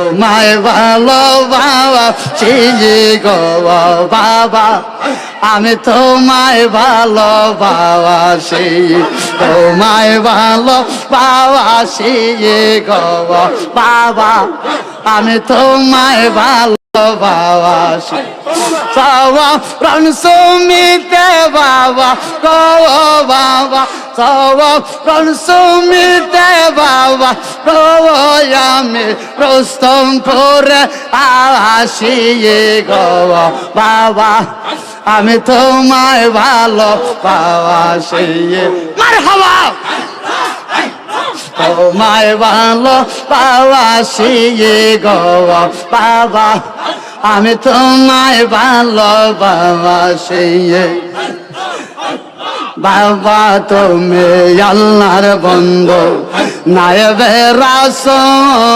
তোমায় ভালো বাবা সেই গো বাবা। আমি তোমায় ভালো বাবা সেই তোমায় ভালো বাবা সেই গো বাবা। আমি তোমায় ভালো বাবা বাবা প্রাণ সুমিতে বাবা, গো বাবা। সবা প্রাণ সুমিতে বাবা, গো করে আসিয়ে গো বাবা। আমি তোমায় ভালো বাবা সেই মার হওয়া তোমায় ভালো বাবা সেই গো বাবা। আমি তোমায় ভালো বাবা সেই বাবা তুমি আল্লাহর বন্ধু। নায়বের রাসূল।